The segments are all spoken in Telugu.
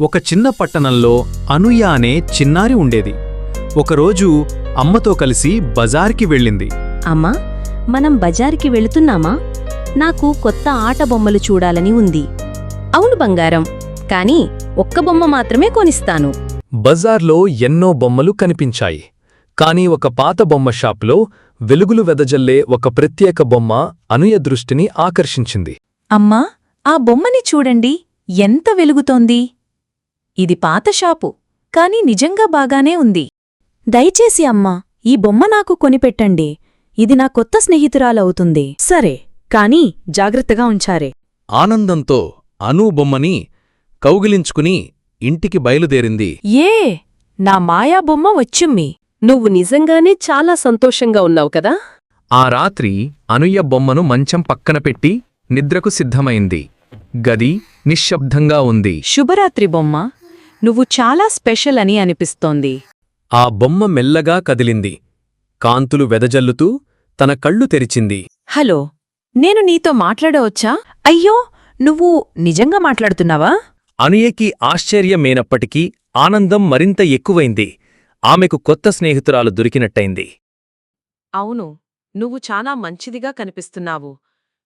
ఒక చిన్న పట్టణంలో అనుయ అనే చిన్నారి ఉండేది. ఒకరోజు అమ్మతో కలిసి బజార్కి వెళ్ళింది. అమ్మా మనం బజారుకి వెళుతున్నామా? నాకు కొత్త ఆట బొమ్మలు చూడాలని ఉంది. అవును బంగారం కానీ ఒక్క బొమ్మ మాత్రమే కొనిస్తాను. బజార్లో ఎన్నో బొమ్మలు కనిపించాయి. కాని ఒక పాత బొమ్మ షాప్లో వెలుగులు వెదజల్లే ఒక ప్రత్యేక బొమ్మ అనుయ దృష్టిని ఆకర్షించింది. అమ్మా ఆ బొమ్మని చూడండి. ఎంత వెలుగుతోంది! ఇది పాత షాపు కాని నిజంగా బాగానే ఉంది. దయచేసి అమ్మా ఈ బొమ్మ నాకు కొనిపెట్టండి. ఇది నా కొత్త స్నేహితురాలవుతుంది. సరే కాని జాగ్రత్తగా ఉంచారే. ఆనందంతో అనూ బొమ్మని కౌగిలించుకుని ఇంటికి బయలుదేరింది. ఏ నా మాయా బొమ్మ వచ్చుమ్మి. నువ్వు నిజంగానే చాలా సంతోషంగా ఉన్నావు కదా? ఆ రాత్రి అనుయ బొమ్మను మంచం పక్కన పెట్టి నిద్రకు సిద్ధమైంది. గది నిశ్శబ్దంగా ఉంది. శుభరాత్రి బొమ్మ. నువ్వు చాలా స్పెషల్ అని అనిపిస్తోంది. ఆ బొమ్మ మెల్లగా కదిలింది. కాంతులు వెదజల్లుతూ తన కళ్ళు తెరిచింది. హలో నేను నీతో మాట్లాడవచ్చా? అయ్యో నువ్వు నిజంగా మాట్లాడుతున్నావా? అనుయకి ఆశ్చర్యమేనప్పటికీ ఆనందం మరింత ఎక్కువైంది. ఆమెకు కొత్త స్నేహితురాలు దొరికినట్టయింది. అవును నువ్వు చాలా మంచిదిగా కనిపిస్తున్నావు.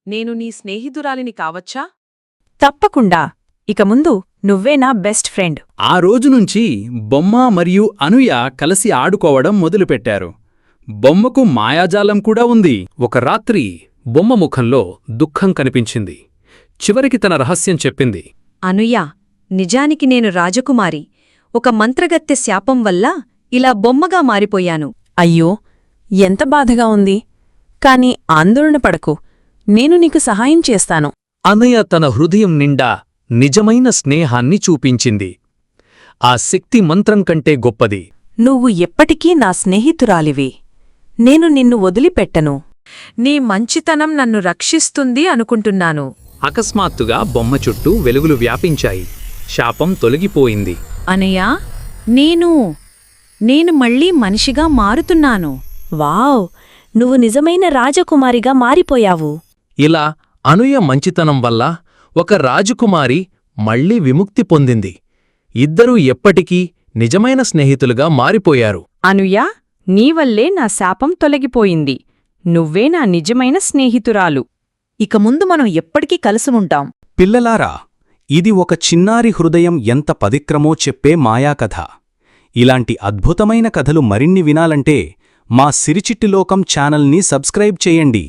నేను నీ స్నేహితురాలిని కావచ్చా? తప్పకుండా. ఇక ముందు నువ్వే నా బెస్ట్ ఫ్రెండ్. ఆ రోజు నుంచి బొమ్మ మరియు అనుయ కలిసి ఆడుకోవడం మొదలుపెట్టారు. బొమ్మకు మాయాజాలం కూడా ఉంది. ఒక రాత్రి బొమ్మ ముఖంలో దుఃఖం కనిపించింది. చివరికి తన రహస్యం చెప్పింది. అనుయ నిజానికి నేను రాజకుమారి. ఒక మంత్రగత్తె శాపం వల్ల ఇలా బొమ్మగా మారిపోయాను. అయ్యో ఎంత బాధగా ఉంది. కాని ఆందోళన పడకు. నేను నీకు సహాయం చేస్తాను. అనయ తన హృదయం నిండా నిజమైన స్నేహాన్ని చూపించింది. ఆ శక్తి మంత్రం కంటే గొప్పది. నువ్వు ఎప్పటికీ నా స్నేహితురాలివి. నేను నిన్ను వదిలిపెట్టను. నీ మంచితనం నన్ను రక్షిస్తుంది అనుకుంటున్నాను. అకస్మాత్తుగా బొమ్మ చుట్టూ వెలుగులు వ్యాపించాయి. శాపం తొలగిపోయింది. అనయ్యా నేను నేను మళ్ళీ మనిషిగా మారుతున్నాను. వావ్! నువ్వు నిజమైన రాజకుమారిగా మారిపోయావు. ఇలా అనుయ మంచితనం వల్ల ఒక రాజకుమారి మళ్ళీ విముక్తి పొందింది. ఇద్దరూ ఎప్పటికీ నిజమైన స్నేహితులుగా మారిపోయారు. అనుయా నీవల్లే నా శాపం తొలగిపోయింది. నువ్వే నా నిజమైన స్నేహితురాలు. ఇక ముందు మనం ఎప్పటికీ కలుసుముంటాం పిల్లలారా ఇది ఒక చిన్నారి హృదయం ఎంత పవిత్రమో చెప్పే మాయాకథ. ఇలాంటి అద్భుతమైన కథలు మరిన్ని వినాలంటే మా సిరిచిట్టిలోకం ఛానల్ని సబ్స్క్రైబ్ చేయండి.